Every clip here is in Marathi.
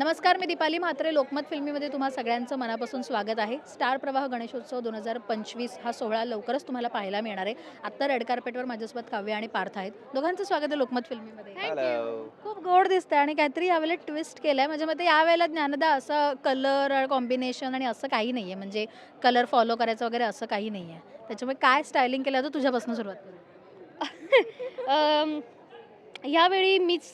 नमस्कार मी दीपाली म्हात्रे. लोकमत फिल्मीमध्ये तुम्हा सगळ्यांचं मनापासून स्वागत आहे. स्टार प्रवाह गणेशोत्सव दोन हजार पंचवीस हा सोहळा लवकरच तुम्हाला पाहायला मिळणार आहे. आत्ता रेड कार्पेटवर माझ्यासोबत काव्य आणि पार्थ आहेत. दोघांचं स्वागत आहे लोकमत फिल्मीमध्ये. खूप गोड दिसतंय आणि काहीतरी यावेळेला ट्विस्ट केलंय. माझ्या मते यावेळेला ज्ञानदा असं कलर कॉम्बिनेशन आणि असं काही नाही आहे म्हणजे कलर फॉलो करायचं वगैरे असं काही नाही आहे त्याच्यामुळे काय स्टायलिंग केलं तर तुझ्यापासून सुरुवात करू? अम, यावेळी मीच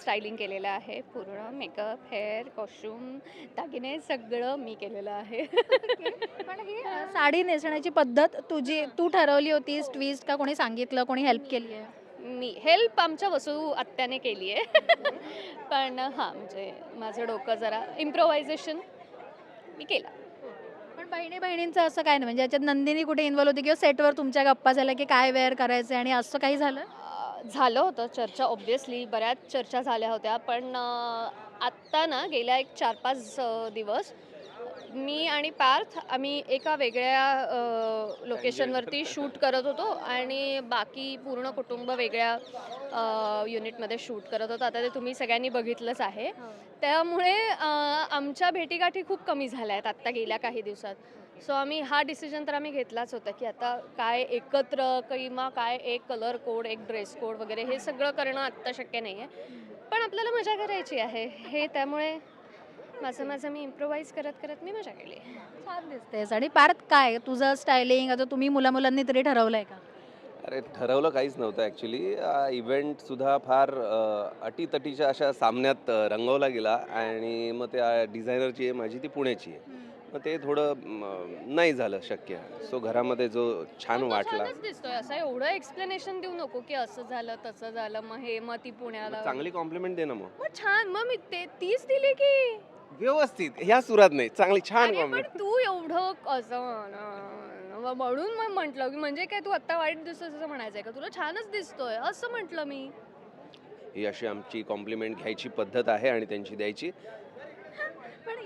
स्टायलिंग केलेलं आहे. पूर्ण मेकअप हेअर कॉस्ट्युम दागिने सगळं मी केलेलं आहे. पण ही साडी नेसण्याची पद्धत तुझी तू ठरवली होतीस ट्विस्ट का कोणी सांगितलं कोणी हेल्प केली आहे? मी हेल्प आमच्या वसू आत्याने केली आहे. पण हां म्हणजे माझं डोकं जरा इम्प्रोव्हायझेशन मी केलं. पण बहिणी बहिणींचं असं काय नाही म्हणजे याच्यात नंदिनी कुठे इन्व्हॉल्व होती किंवा सेटवर तुमच्या गप्पा झाल्या की काय वेअर करायचं आणि असं काही झालं? झालं होतं चर्चा ऑब्विसली बऱ्याच चर्चा झाल्या होत्या पण आत्ता ना गेल्या एक चार पाच दिवस मी आणि पार्थ आम्ही एका वेगळ्या लोकेशनवरती शूट करत होतो आणि बाकी पूर्ण कुटुंब वेगळ्या युनिटमध्ये शूट करत होतो. आता ते तुम्ही सगळ्यांनी बघितलंच आहे. त्यामुळे अ, आमच्या भेटीगाठी खूप कमी झाल्या आहेत आत्ता गेल्या काही दिवसात. सो आम्ही हा डिसिजन तर आम्ही घेतलाच होता की आता काय एकत्र किंवा काय एक कलर कोड एक ड्रेस कोड वगैरे हे सगळं करणं आत्ता शक्य नाही आहे पण आपल्याला मजा करायची आहे. हे त्यामुळे माझं माझं मी इम्प्रोवाईज करत करत मी मजा केली. छान दिसतेस आणि पार्थ काय? तुझं स्टायलिंग आता तुम्ही मुला मुलांनी तरी ठरवलंय का? अरे ठरवलं काहीच नव्हतं ॲक्च्युली इव्हेंटसुद्धा फार अ, अटीतटीच्या अशा सामन्यात रंगवला गेला. आणि मग त्या डिझायनरची आहे माझी ती पुण्याची आहे. मग ते थोडं म, नाही झालं शक्य. सो घरामध्ये जो छान तो वाटला. छानच दिसतोय. असं एवढं एक्सप्लेनेशन देऊ नको की असं झालं तसं झालं मग हे मग ती पुण्याला चांगली कॉम्प्लिमेंट दे ना मग. मग छान मग मी ते तीच दिली की? व्यवस्थित. ह्या सुरात नाही. चांगली छान अरे पण कॉम्प्लिमेंट तू एवढं असं न- न- म्हणून मग म्हंटल की म्हणजे काय तू आता वाईट दिसतोस असं म्हणायचंय का? तुला छानच दिसतोय असं म्हंटल मी. ही अशी आमची कॉम्प्लिमेंट घ्यायची पद्धत आहे आणि त्यांची द्यायची.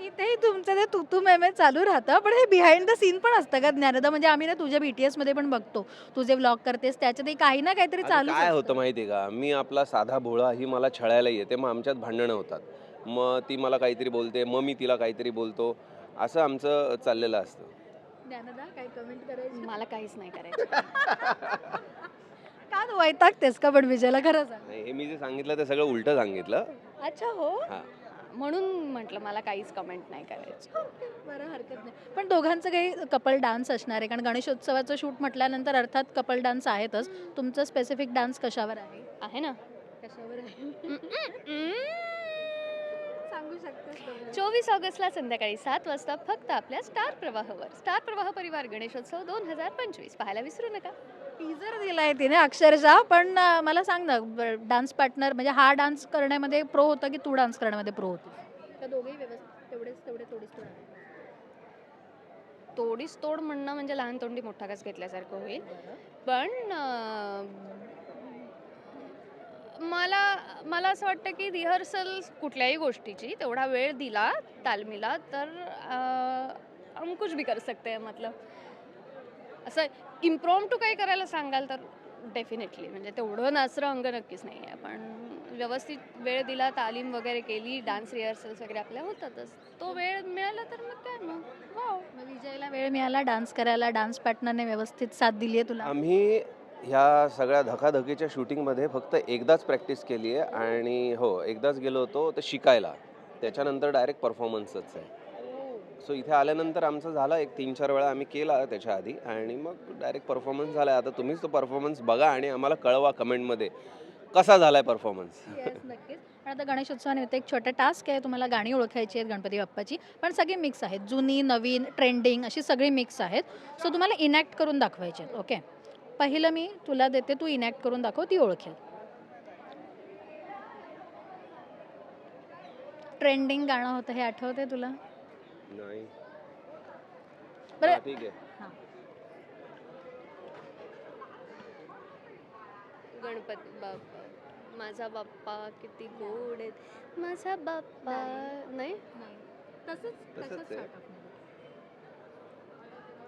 इथेही तुमचं ते तुतू मेमे चालू राहतं पण हे बिहाइंड द सीन पण असतं का ज्ञानदा म्हणजे आम्ही ना तुझ्या बीटीएसमध्ये पण बघतो. तुझे व्लॉग करतेस त्याच्यातही काही ना काहीतरी चालू काय होतं माहिती का? मी आपला साधा भोळा ही मला छळायला येते मग आमच्यात भांडणं होतात. मग ती मला काहीतरी बोलते मग मी तिला काहीतरी बोलतो. असं आमचं चाललेलं असतं. ज्ञानदा काय कमेंट करायची? मला काहीच नाही करायचं. का तू वैतागतेस का पण विजयला खरं सांग? नाही हे मी जे सांगितलं ते सगळं उलटं सांगितलं. अच्छा हो? हां. म्हणून म्हटलं मला काहीच कमेंट नाही करायचं. बरं हरकत नाही. पण दोघांचं काही कपल डान्स असणार आहे. कारण गणेशोत्सवाचं शूट म्हटल्यानंतर अर्थात कपल डान्स आहेतच. तुमचं स्पेसिफिक डान्स कशावर आहे? आहे ना. कशावर आहे? सांगू शकतेस चोवीस ऑगस्टला संध्याकाळी सात वाजता फक्त आपल्या स्टार प्रवाहवर. स्टार प्रवाह परिवार गणेशोत्सव दोन हजार पंचवीस. पाहायला विसरू नका. टीजर दिलाय तिने अक्षरशः पण अं, मला सांग ना डान्स पार्टनर म्हणजे हा डान्स करण्यामध्ये प्रो होता की तू डान्स करण्यामध्ये प्रो होती दोघेही व्यवस्थित तेवढेच तेवढे थोडीच तोडीस तोड म्हणणं म्हणजे लहान तोंडी मोठा घास घेतल्यासारखं होईल. पण अं, मला मला असं वाटतं की रिहर्सल कुठल्याही गोष्टीची तेवढा वेळ दिला तालमीला तर अं, हम कुछ भी कर सकते हैं मतलब. असं इम्प्रॉम टू काही करायला सांगाल तर? डेफिनेटली म्हणजे तेवढं नाचरं अंग नक्कीच नाही आहे पण व्यवस्थित वेळ दिला तालीम वगैरे केली डान्स रिहर्सल्स वगैरे आपल्या होतातच. तो वेळ मिळाला तर मग काय मग? वाव मग विजयला वेळ मिळाला डान्स करायला डान्स पार्टनरने व्यवस्थित साथ दिली आहे तुला? आम्ही ह्या सगळ्या धकाधकीच्या शूटिंगमध्ये फक्त एकदाच प्रॅक्टिस केली आहे आणि हो एकदाच गेलो होतो तर शिकायला. त्याच्यानंतर डायरेक्ट परफॉर्मन्सच आहे. सो इथे आल्यानंतर आमचं झालं एक तीन चार वेळा आम्ही केला त्याच्या आधी आणि मग डायरेक्ट परफॉर्मन्स झाला आता तुम्हीच तो परफॉर्मन्स बघा आणि आम्हाला कळवा कमेंटमध्ये कसा झाला आहे परफॉर्मन्स नक्कीच. पण आता गणेशोत्सवानिमित्त एक छोटा टास्क आहे. तुम्हाला गाणी ओळखायची आहेत गणपती बाप्पाची. पण सगळी मिक्स आहेत. जुनी नवीन ट्रेंडिंग अशी सगळी मिक्स आहेत. सो तुम्हाला इनॅक्ट करून दाखवायचे आहेत. ओके पहिलं मी तुला देते. तू इनॅक्ट करून दाखव. ती ओळखेल. ट्रेंडिंग गाणं होतं हे आठवते तुला? नाही. बरं. हा, ठीक आहे. गणपती बाप्पा माझा बाप्पा किती गोड आहेत. माझा बाप्पा नाही. तसंच तसंच आहे.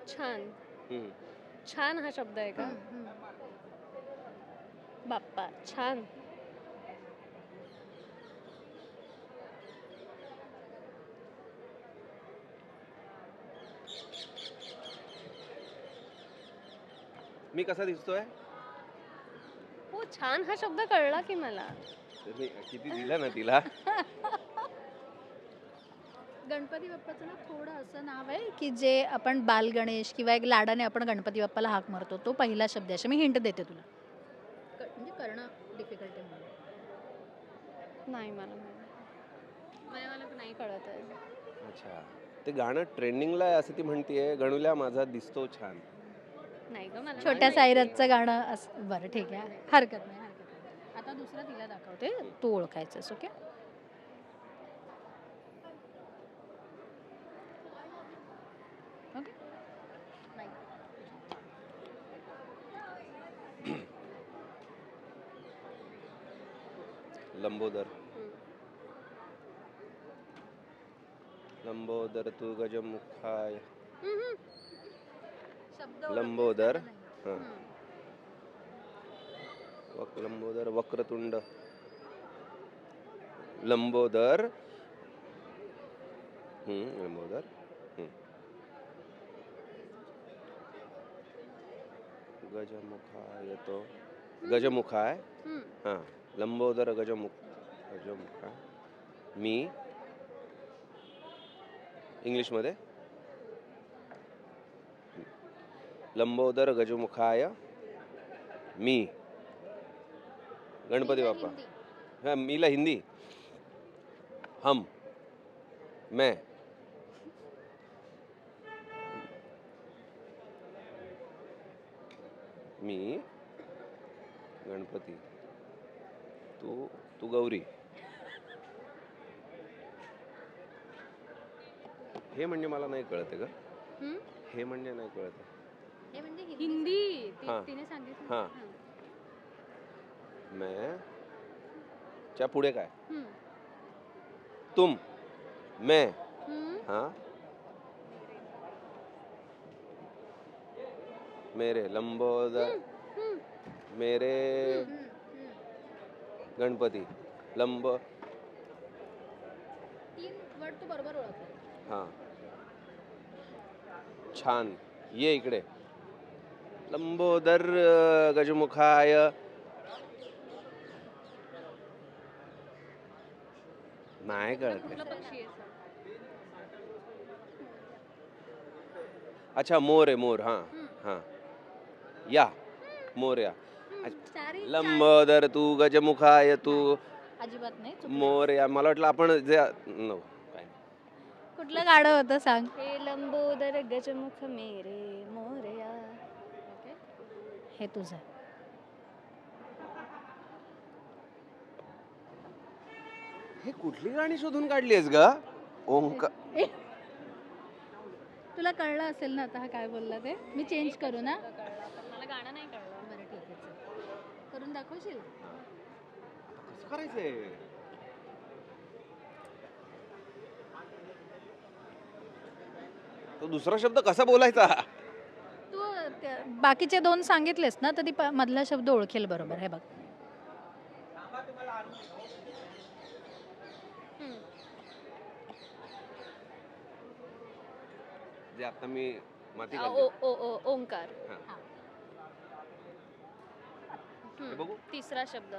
छान. हम्म. छान हा शब्द आहे का? बाप्पा छान. मी कसा दिसतोय? हो छान हा शब्द कळला की मला. मी किती दिलं ना तिला? गणपती बाप्पाचं ना थोडं असं नाव आहे की जे आपण बाल गणेश किंवा एक लाडाने आपण गणपती बाप्पाला हाक मारतो तो पहिला शब्द आहे. अशा मी हिंट देते तुला. क- म्हणजे करणं डिफिकल्ट आहे म्हणून. नाही मला माहिती. मला मला नाही कळत आहे अच्छा. ते गाणं ट्रेंडिंगला आहे असं ती म्हणतीये गणुल्या माझा दिसतो छान. नाही ग मला छोट्या साईरथचं गाणं असं बरं ठीक आहे. हरकत नाही हरकत नाही. आता दुसरं तिला दाखवते. तू ओळखायचंस ओके? लंबोदर. लंबोदर तू गजमुखाय. शब्द लंबोदर. हां. वक लंबोदर वक्रतुंड. लंबोदर. हम्म, लंबोदर. गजमुखाय तो. गजमुखाय. हां. लंबोदर गजमुख गजमुखा मी. इंग्लिशमध्ये? लंबोदर गजमुखाय मी. गणपती बाप्पा. हाँ मीला हिंदी. हम मैं. मी गणपती. तू तू गौरी. हे म्हणजे मला नाही कळते का? हे म्हणजे नाही कळत हे म्हणजे हिंदी. ती- हां. तिने सांगितलं हां. हां. मैं च्या पुढे काय हम्म. तुम मैं हम्म. हाँ मेरे लंबोदर हम्म. मेरे हम्म, हम्म. गणपती लंब तीन वर्ड तू बरोबर ओळखले हां छान ये इकडे लंबोदर गजमुखाय. नाही कळत? अच्छा मोर आहे मोर. हां. हां. या मोर या. लंबोदर तू गजमुखाय तू. अजिबात नाही चुकलं. मोर या. मला वाटलं आपण जे नो. कुठलं गाणं होतं सांग? हे लंबोदर गजमुख मेरे मोरया हे तुझं. आहे. हे कुठली गाणी शोधून काढली आहेस ग? ओंका तुला कळलं असेल ना आता हा काय बोलला ते? मी चेंज करू ना? मला गाणं नाही कळलं. बरं ठीक आहे चल. करून दाखवशील? कसं करायचंय? तो दुसरा शब्द कसा बोलायचा? बाकीचे दोन सांगितलेस ना तर ती प- मधला शब्द ओळखेल बरोबर हे बघ हम्म. जे आता मी माती आ, घालते. ओ ओ ओ ओंकार हां. हम्म. बघू तिसरा शब्द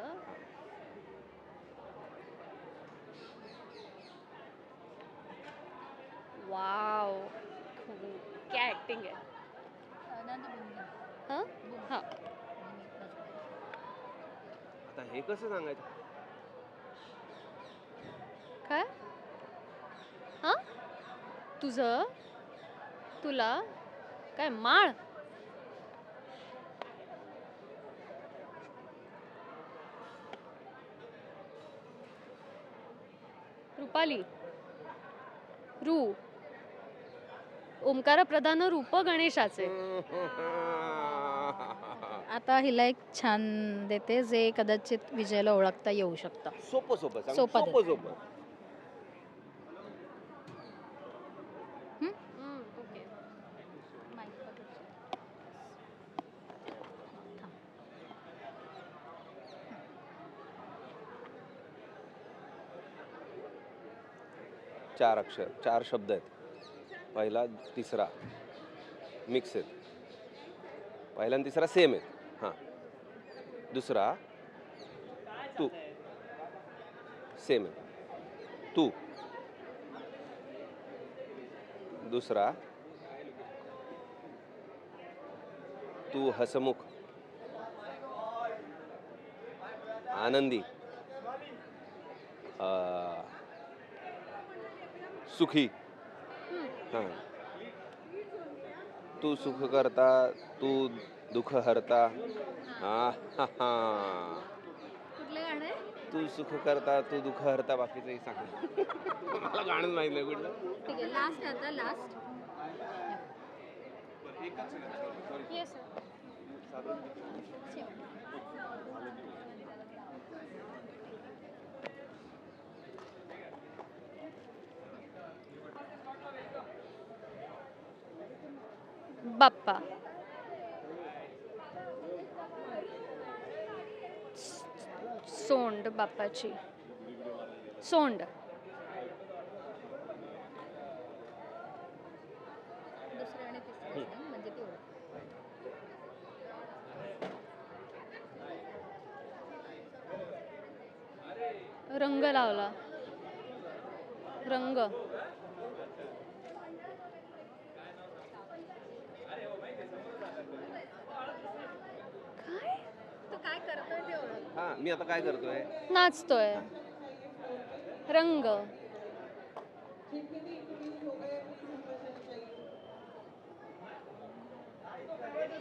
वाव क्या ऍक्टिंग आहे हं? हा. आता हे कसं सांगायचं? काय? हा? तुझं? तुला? काय माळ? रुपाली. रू. ओंकार प्रधान रूप गणेशाचे. आता हिला एक छान देते जे कदाचित विजयला ओळखता येऊ शकतं. सोपं सोपं सांग. सोपं सोपं दे. सोपं. हम्म, ओके चार अक्षर चार शब्द आहेत. पहिला तिसरा मिक्स आहेत पहिला आणि तिसरा सेम आहेत हाँ. दुसरा तू सेम आहे तू दुसरा तू हसमुख. आनंदी. अं, सुखी. हां। तू सुख करता तू दुःख हरता। हा हा हा। गाणं तू सुख करता तू दुःख हरता बाकीचंही सांग. मला गाणंच माहीत नाही कुठलं. ठीक आहे लास्ट आता लास्ट बाप्पा. सोंड बाप्पाची. सोंड. म्हणजे. रंग लावला. रंग काय तो काय करतोय ते ओळख हा मी आता काय करतोय? नाचतोय. रंग.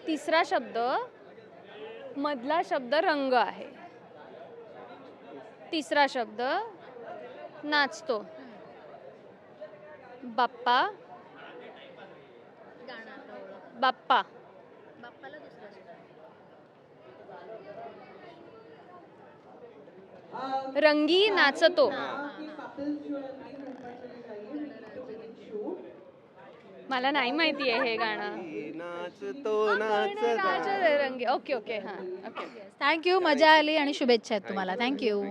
तिसरा शब्द मधला शब्द रंग आहे. तिसरा शब्द नाचतो. बाप्पा. बाप्पा बाप्पाला दुसरा शब्द रंगी नाचतो. मला नाही माहिती आहे हे गाणं. रंगी. ओके ओके हां ओके थँक्यू मजा आली आणि शुभेच्छा आहेत तुम्हाला. थँक्यू